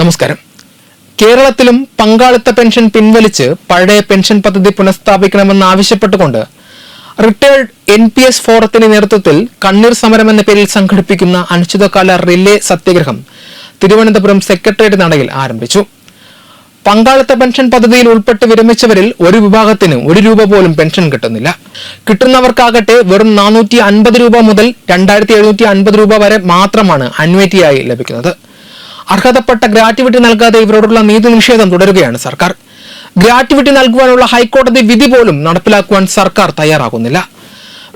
നമസ്കാരം. കേരളത്തിലും പങ്കാളിത്ത പെൻഷൻ പിൻവലിച്ച് പഴയ പെൻഷൻ പദ്ധതി പുനഃസ്ഥാപിക്കണമെന്ന് ആവശ്യപ്പെട്ടുകൊണ്ട് റിട്ടയർഡ് എൻ പി എസ് ഫോറത്തിന്റെ നേതൃത്വത്തിൽ കണ്ണീർ സമരം എന്ന പേരിൽ സംഘടിപ്പിക്കുന്ന അനിശ്ചിതകാല റിലേ സത്യഗ്രഹം തിരുവനന്തപുരം സെക്രട്ടേറിയറ്റ് നടയിൽ ആരംഭിച്ചു. പങ്കാളിത്ത പെൻഷൻ പദ്ധതിയിൽ ഉൾപ്പെട്ട് വിരമിച്ചവരിൽ ഒരു വിഭാഗത്തിന് ഒരു രൂപ പോലും പെൻഷൻ കിട്ടുന്നില്ല. കിട്ടുന്നവർക്കാകട്ടെ വെറും നാനൂറ്റി അൻപത് രൂപ മുതൽ രണ്ടായിരത്തി എഴുന്നൂറ്റി അൻപത് രൂപ വരെ മാത്രമാണ് അന്വേറ്റിയായി ലഭിക്കുന്നത്. അർഹതപ്പെട്ട ഗ്രാറ്റുവിറ്റി നൽകാതെ ഇവരോടുള്ള നീതി നിഷേധം തുടരുകയാണ് സർക്കാർ. ഗ്രാറ്റുവിറ്റി നൽകുവാനുള്ള ഹൈക്കോടതി വിധി പോലും നടപ്പിലാക്കുവാൻ സർക്കാർ തയ്യാറാകുന്നില്ല.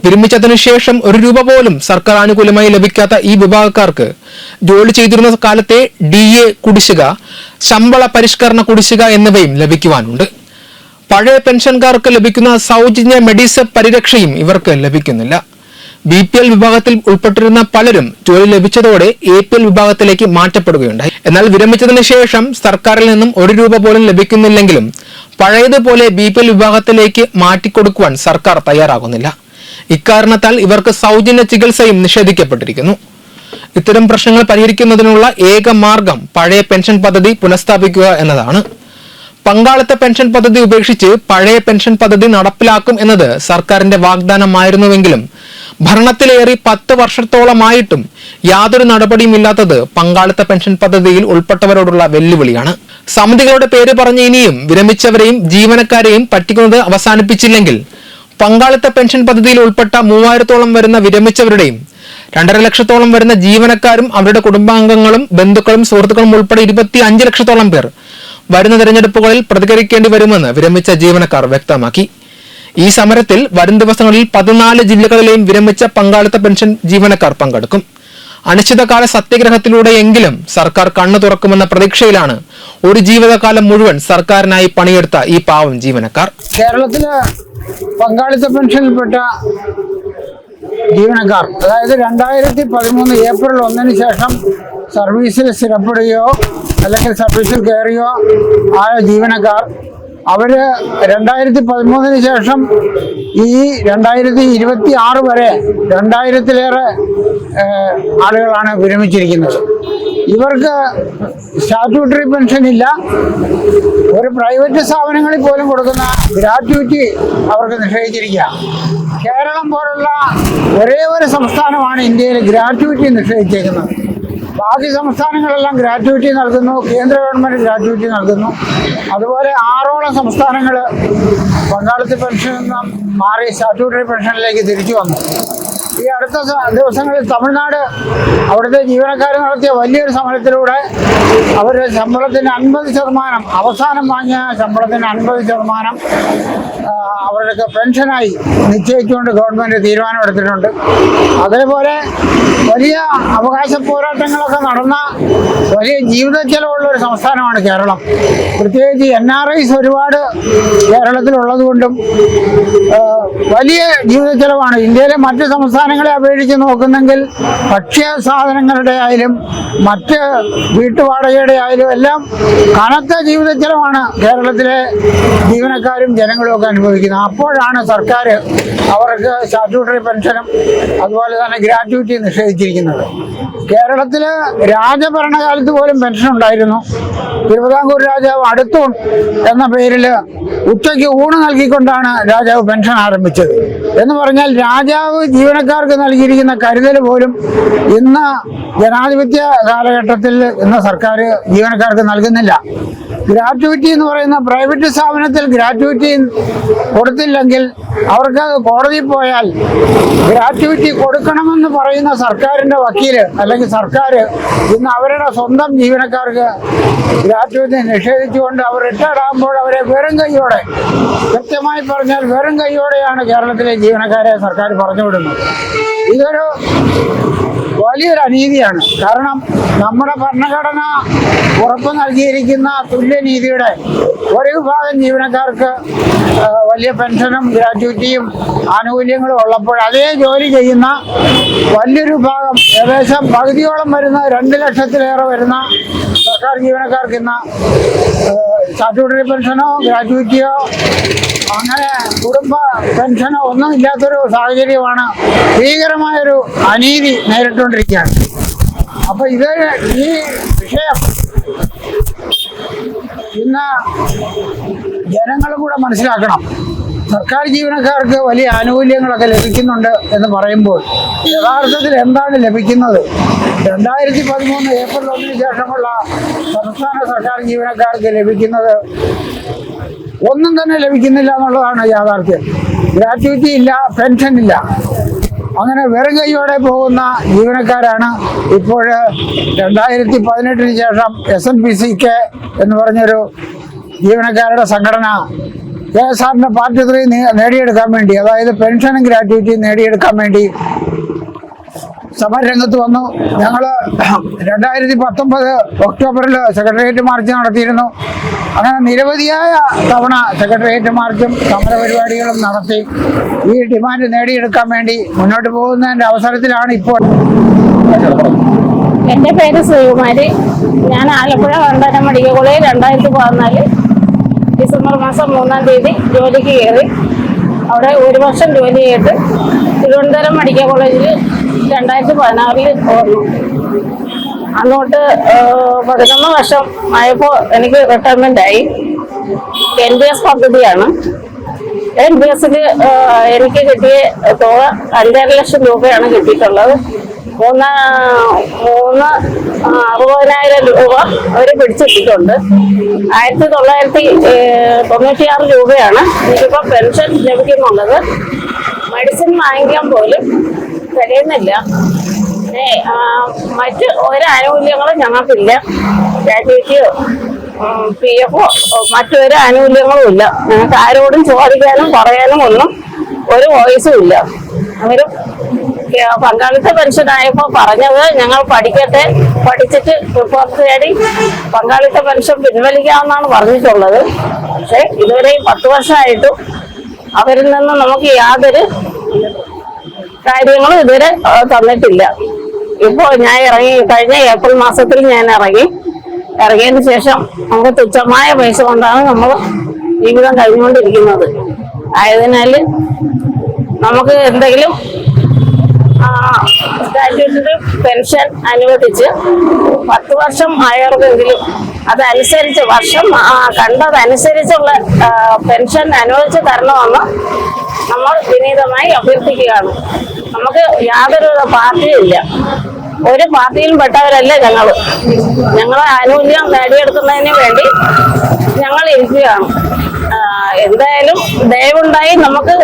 വിരമിച്ചതിനു ശേഷം ഒരു രൂപ പോലും സർക്കാർ ആനുകൂല്യമായി ലഭിക്കാത്ത ഈ വിഭാഗക്കാർക്ക് ജോലി ചെയ്തിരുന്ന കാലത്തെ ഡി എ കുടിശ്ശിക ശമ്പള പരിഷ്കരണ കുടിശ്ശിക എന്നിവയും ലഭിക്കുവാനുണ്ട്. പഴയ പെൻഷൻകാർക്ക് ലഭിക്കുന്ന സൗജന്യ മെഡിസ പരിരക്ഷയും ഇവർക്ക് ലഭിക്കുന്നില്ല. ബി പി എൽ വിഭാഗത്തിൽ ഉൾപ്പെട്ടിരുന്ന പലരും ജോലി ലഭിച്ചതോടെ എ പി എൽ വിഭാഗത്തിലേക്ക് മാറ്റപ്പെടുകയുണ്ടായി. എന്നാൽ വിരമിച്ചതിന് ശേഷം സർക്കാരിൽ നിന്നും ഒരു രൂപ പോലും ലഭിക്കുന്നില്ലെങ്കിലും പഴയതുപോലെ ബി പി എൽ വിഭാഗത്തിലേക്ക് മാറ്റിക്കൊടുക്കുവാൻ സർക്കാർ തയ്യാറാകുന്നില്ല. ഇക്കാരണത്താൽ ഇവർക്ക് സൗജന്യ ചികിത്സയും നിഷേധിക്കപ്പെട്ടിരിക്കുന്നു. ഇത്തരം പ്രശ്നങ്ങൾ പരിഹരിക്കുന്നതിനുള്ള ഏക മാർഗം പഴയ പെൻഷൻ പദ്ധതി പുനഃസ്ഥാപിക്കുക എന്നതാണ്. പങ്കാളിത്ത പെൻഷൻ പദ്ധതി ഉപേക്ഷിച്ച് പഴയ പെൻഷൻ പദ്ധതി നടപ്പിലാക്കും എന്നത് സർക്കാരിന്റെ വാഗ്ദാനമായിരുന്നുവെങ്കിലും ഭരണത്തിലേറി പത്ത് വർഷത്തോളമായിട്ടും യാതൊരു നടപടിയും ഇല്ലാത്തത് പങ്കാളിത്ത പെൻഷൻ പദ്ധതിയിൽ ഉൾപ്പെട്ടവരോടുള്ള വെല്ലുവിളിയാണ്. സമിതികളുടെ പേര് പറഞ്ഞ് ഇനിയും വിരമിച്ചവരെയും ജീവനക്കാരെയും പറ്റിക്കുന്നത് അവസാനിപ്പിച്ചില്ലെങ്കിൽ പങ്കാളിത്ത പെൻഷൻ പദ്ധതിയിൽ ഉൾപ്പെട്ട മൂവായിരത്തോളം വരുന്ന വിരമിച്ചവരുടെയും രണ്ടര ലക്ഷത്തോളം വരുന്ന ജീവനക്കാരും അവരുടെ കുടുംബാംഗങ്ങളും ബന്ധുക്കളും സുഹൃത്തുക്കളും ഉൾപ്പെടെ ഇരുപത്തി അഞ്ച് ലക്ഷത്തോളം പേർ വരുന്ന തെരഞ്ഞെടുപ്പുകളിൽ പ്രതികരിക്കേണ്ടി വരുമെന്ന് വിരമിച്ച ജീവനക്കാർ വ്യക്തമാക്കി. ഈ സമരത്തിൽ വരും ദിവസങ്ങളിൽ പതിനാല് ജില്ലകളിലെയും വിരമിച്ച പങ്കാളിത്ത പെൻഷൻ ജീവനക്കാർ പങ്കെടുക്കും. അനിശ്ചിതകാല സത്യഗ്രഹത്തിലൂടെയെങ്കിലും സർക്കാർ കണ്ണു തുറക്കുമെന്ന പ്രതീക്ഷയിലാണ് ഒരു ജീവിതകാലം മുഴുവൻ സർക്കാരിനായി പണിയെടുത്ത ഈ പാവം ജീവനക്കാർ. കേരളത്തിലെ പങ്കാളിത്ത പെൻഷനിൽപ്പെട്ട ജീവനക്കാർ അതായത് രണ്ടായിരത്തി പതിമൂന്ന് ഏപ്രിൽ ഒന്നിന് ശേഷം സർവീസിൽ സ്ഥിരപ്പെടുകയോ അല്ലെങ്കിൽ സർവീസിൽ കയറിയോ ആയ ജീവനക്കാർ അവർ രണ്ടായിരത്തി പതിമൂന്നിന് ശേഷം ഈ രണ്ടായിരത്തി ഇരുപത്തി ആറ് വരെ രണ്ടായിരത്തിലേറെ ആളുകളാണ് വിരമിച്ചിരിക്കുന്നത്. ഇവർക്ക് സ്റ്റാറ്റ്യൂട്ടറി പെൻഷൻ ഇല്ല. ഒരു പ്രൈവറ്റ് സ്ഥാപനങ്ങളിൽ പോലും കൊടുക്കുന്ന ഗ്രാറ്റുവിറ്റി അവർക്ക് നിഷേധിച്ചിരിക്കുക. കേരളം പോലുള്ള ഒരേ ഒരു സംസ്ഥാനമാണ് ഇന്ത്യയിൽ ഗ്രാറ്റുവിറ്റി നിഷേധിച്ചേക്കുന്നത്. ബാക്കി സംസ്ഥാനങ്ങളെല്ലാം ഗ്രാറ്റുവിറ്റി നൽകുന്നു കേന്ദ്ര ഗവൺമെന്റ് ഗ്രാറ്റുവിറ്റി നൽകുന്നു. അതുപോലെ ആറോളം സംസ്ഥാനങ്ങൾ പങ്കാളിത്ത പെൻഷനിൽ നിന്ന് മാറി സ്റ്റാറ്റ്യൂട്ടറി പെൻഷനിലേക്ക് തിരിച്ചു വന്നു. ഈ അടുത്ത ദിവസങ്ങളിൽ തമിഴ്നാട് അവിടുത്തെ ജീവനക്കാർ നടത്തിയ വലിയൊരു സമരത്തിലൂടെ അവർ ശമ്പളത്തിന് അൻപത് ശതമാനം അവസാനം വാങ്ങിയ ശമ്പളത്തിന് അൻപത് ശതമാനം അവരുടെയൊക്കെ പെൻഷനായി നിശ്ചയിച്ചുകൊണ്ട് ഗവൺമെന്റ് തീരുമാനമെടുത്തിട്ടുണ്ട്. അതേപോലെ വലിയ അവകാശ പോരാട്ടങ്ങളൊക്കെ നടന്ന വലിയ ജീവിത ചെലവുള്ള ഒരു സംസ്ഥാനമാണ് കേരളം. പ്രത്യേകിച്ച് എൻ ആർ ഐസ് ഒരുപാട് കേരളത്തിലുള്ളത് കൊണ്ടും വലിയ ജീവിത ചെലവാണ് ഇന്ത്യയിലെ മറ്റ് സംസ്ഥാനങ്ങളെ അപേക്ഷിച്ച് നോക്കുന്നെങ്കിൽ ഭക്ഷ്യ സാധനങ്ങളുടെ ആയാലും മറ്റ് വീട്ടുവാടകയുടെ ആയാലും എല്ലാം കനത്ത ജീവിത ചെലവാണ് കേരളത്തിലെ ജീവനക്കാരും ജനങ്ങളും ഒക്കെ അനുഭവിക്കുന്നത്. അപ്പോഴാണ് സർക്കാർ അവർക്ക് സ്റ്റാറ്റ്യൂട്ടറി പെൻഷനും അതുപോലെ തന്നെ ഗ്രാറ്റുവിറ്റി നിഷേധിച്ചിരിക്കുന്നത്. കേരളത്തിൽ രാജഭരണകാലത്ത് പോലും പെൻഷൻ ഉണ്ടായിരുന്നു. തിരുവിതാംകൂർ രാജാവ് അടുത്തൂൺ എന്ന പേരിൽ ഉച്ചയ്ക്ക് ഊണ് നൽകിക്കൊണ്ടാണ് രാജാവ് പെൻഷൻ ആരംഭിച്ചത്. എന്ന് പറഞ്ഞാൽ രാജാവ് ജീവനക്കാർക്ക് നൽകിയിരിക്കുന്ന കരുതൽ പോലും ഇന്ന് ജനാധിപത്യ കാലഘട്ടത്തിൽ ഇന്ന് സർക്കാർ ജീവനക്കാർക്ക് നൽകുന്നില്ല. ഗ്രാറ്റുവിറ്റി എന്ന് പറയുന്ന പ്രൈവറ്റ് സ്ഥാപനത്തിൽ ഗ്രാറ്റുവിറ്റി കൊടുത്തില്ലെങ്കിൽ അവർക്ക് കോടതി പോയാൽ ഗ്രാറ്റുവിറ്റി കൊടുക്കണമെന്ന് പറയുന്ന സർക്കാരിന്റെ വക്കീൽ അല്ലെങ്കിൽ സർക്കാർ ഇന്ന് അവരുടെ സ്വന്തം ജീവനക്കാർക്ക് ഗ്രാറ്റുവിറ്റി നിഷേധിച്ചുകൊണ്ട് അവർ റിട്ടയർഡ് ആകുമ്പോൾ അവരെ വെറും കൈയോടെ കൃത്യമായി പറഞ്ഞാൽ വെറും കൈയോടെയാണ് കേരളത്തിലെ ജീവനക്കാരെ സർക്കാർ പറഞ്ഞു പറഞ്ഞുവിടുന്നത് ഇതൊരു വലിയൊരു അനീതിയാണ് കാരണം നമ്മുടെ ഭരണഘടന ഉറപ്പ് നൽകിയിരിക്കുന്ന തുല്യനീതിയുടെ ഒരു വിഭാഗം ജീവനക്കാർക്ക് വലിയ പെൻഷനും ഗ്രാറ്റുവിറ്റിയും ആനുകൂല്യങ്ങളും ഉള്ളപ്പോൾ അതേ ജോലി ചെയ്യുന്ന വലിയൊരു വിഭാഗം ഏകദേശം പകുതിയോളം വരുന്ന രണ്ട് ലക്ഷത്തിലേറെ വരുന്ന സർക്കാർ ജീവനക്കാർക്ക് ഇന്ന് സ്റ്റാറ്റ്യൂട്ടറി പെൻഷനോ ഗ്രാറ്റുവിറ്റിയോ അങ്ങനെ കുടുംബ പെൻഷനോ ഒന്നും ഇല്ലാത്തൊരു സാഹചര്യമാണ് ഭീകരമായൊരു അനീതി നേരിട്ടുകൊണ്ടിരിക്കുകയാണ് അപ്പൊ ഇത് ഈ വിഷയം ഇന്ന് ജനങ്ങളും കൂടെ മനസ്സിലാക്കണം. സർക്കാർ ജീവനക്കാർക്ക് വലിയ ആനുകൂല്യങ്ങളൊക്കെ ലഭിക്കുന്നുണ്ട് എന്ന് പറയുമ്പോൾ യഥാർത്ഥത്തിൽ എന്താണ് ലഭിക്കുന്നത്? രണ്ടായിരത്തി പതിമൂന്ന് ഏപ്രിൽ ഒന്നിന് ശേഷമുള്ള സംസ്ഥാന സർക്കാർ ജീവനക്കാർക്ക് ലഭിക്കുന്നത് ഒന്നും തന്നെ ലഭിക്കുന്നില്ല എന്നുള്ളതാണ് യാഥാർത്ഥ്യം. ഗ്രാറ്റുവിറ്റി ഇല്ല പെൻഷൻ ഇല്ല. അങ്ങനെ വെറും കൈയോടെ പോകുന്ന ജീവനക്കാരാണ് ഇപ്പോൾ രണ്ടായിരത്തി പതിനെട്ടിന് ശേഷം S N P C K എന്ന് പറഞ്ഞൊരു ജീവനക്കാരുടെ സംഘടന കെ എസ് ആറിന്റെ പാർട്ടി ത്രീ നേടിയെടുക്കാൻ വേണ്ടി അതായത് പെൻഷനും ഗ്രാറ്റുവിറ്റിയും നേടിയെടുക്കാൻ വേണ്ടി സമരരംഗത്ത് വന്നു. ഞങ്ങൾ രണ്ടായിരത്തി പത്തൊമ്പത് ഒക്ടോബറിൽ സെക്രട്ടേറിയറ്റ് മാർച്ച് നടത്തിയിരുന്നു. അങ്ങനെ നിരവധിയായ തവണ സെക്രട്ടേറിയറ്റ് മാർച്ചും സമരപരിപാടികളും നടത്തി. ഈ ഡിമാൻഡ് നേടിയെടുക്കാൻ വേണ്ടി മുന്നോട്ട് പോകുന്നതിന്റെ അവസരത്തിലാണ് ഇപ്പോൾ എന്റെ പേര് ശ്രീകുമാരി. ഞാൻ ആലപ്പുഴ വണ്ടാനം മെഡിക്കൽ കോളേജ് രണ്ടായിരത്തി പതിനാല് ഡിസംബർ മാസം മൂന്നാം തീയതി ജോലിക്ക് കയറി. അവിടെ ഒരു വർഷം ജോലി ചെയ്തിട്ട് തിരുവനന്തപുരം മെഡിക്കൽ കോളേജിൽ രണ്ടായിരത്തി പതിനാറിൽ പോന്നു അന്നോട്ട് പതിനൊന്ന് വർഷം ആയപ്പോൾ എനിക്ക് റിട്ടയർമെന്റ് ആയി. എൻ ബി എസ് പദ്ധതിയാണ്. എൻ ബി എസിൽ എനിക്ക് കിട്ടിയ തുക അഞ്ചര ലക്ഷം രൂപയാണ് കിട്ടിയിട്ടുള്ളത്. മൂന്ന് മൂന്ന് അറുപതിനായിരം രൂപ അവർ പിടിച്ചിട്ടിട്ടുണ്ട്. ആയിരത്തി തൊള്ളായിരത്തി തൊണ്ണൂറ്റിയാറ് രൂപയാണ്. എനിക്കിപ്പോൾ പെൻഷൻ ലഭിക്കുന്നുള്ളത്. മെഡിസിൻ വാങ്ങിക്കാൻ പോലും ആ, മറ്റ് ഒരാനുകൂല്യങ്ങളും ഞങ്ങൾക്കില്ല. ഗ്രാറ്റുവിറ്റിയോ പി എഫോ മറ്റൊരു ആനുകൂല്യങ്ങളും ഇല്ല. ഞങ്ങൾക്ക് ആരോടും ചോദിക്കാനും പറയാനും ഒന്നും ഒരു വോയിസും ഇല്ല. അവരും പങ്കാളിത്ത പെൻഷനായപ്പോ പറഞ്ഞത് ഞങ്ങൾ പഠിക്കട്ടെ പഠിച്ചിട്ട് റിപ്പോർട്ട് തേടി പങ്കാളിത്ത പെൻഷൻ പിൻവലിക്കാമെന്നാണ് പറഞ്ഞിട്ടുള്ളത്. പക്ഷെ ഇതുവരെയും പത്ത് വർഷമായിട്ടും അവരിൽ നിന്ന് നമുക്ക് യാതൊരു കാര്യങ്ങളും ഇതുവരെ തന്നിട്ടില്ല. ഇപ്പോൾ ഞാൻ ഇറങ്ങി കഴിഞ്ഞ ഏപ്രിൽ മാസത്തിൽ ഞാൻ ഇറങ്ങി. ഇറങ്ങിയതിന് ശേഷം നമുക്ക് തുച്ഛമായ പൈസ കൊണ്ടാണ് നമ്മൾ ജീവിതം കഴിഞ്ഞുകൊണ്ടിരിക്കുന്നത്. ആയതിനാൽ നമുക്ക് എന്തെങ്കിലും സ്റ്റാറ്റ്യൂട്ടറി പെൻഷൻ അനുവദിച്ച് പത്ത് വർഷം ആയവർക്കെങ്കിലും അതനുസരിച്ച് വർഷം കണ്ടതനുസരിച്ചുള്ള പെൻഷൻ അനുവദിച്ച് തരണമെന്ന് നമ്മൾ വിനീതമായി അഭ്യർത്ഥിക്കുകയാണ്. നമുക്ക് യാതൊരു പാർട്ടിയും ഇല്ല. ഒരു പാർട്ടിയിലും പെട്ടവരല്ല ഞങ്ങൾ ഞങ്ങൾ ആനുകൂല്യം നേടിയെടുക്കുന്നതിന് വേണ്ടി ഞങ്ങൾ ഇരിക്കുകയാണ്. എന്തായാലും ദയവുണ്ടായി നമുക്ക്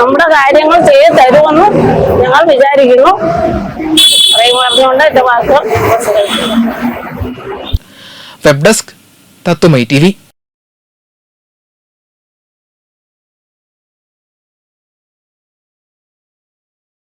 നമ്മുടെ കാര്യങ്ങൾ ചെയ്ത് തരുമെന്ന് ഞങ്ങൾ വിചാരിക്കുന്നു. പറയും പറഞ്ഞുകൊണ്ട് എന്റെ വാക്കുകൾ. വെബ് ഡെസ്ക് തത്തുമൈ ടി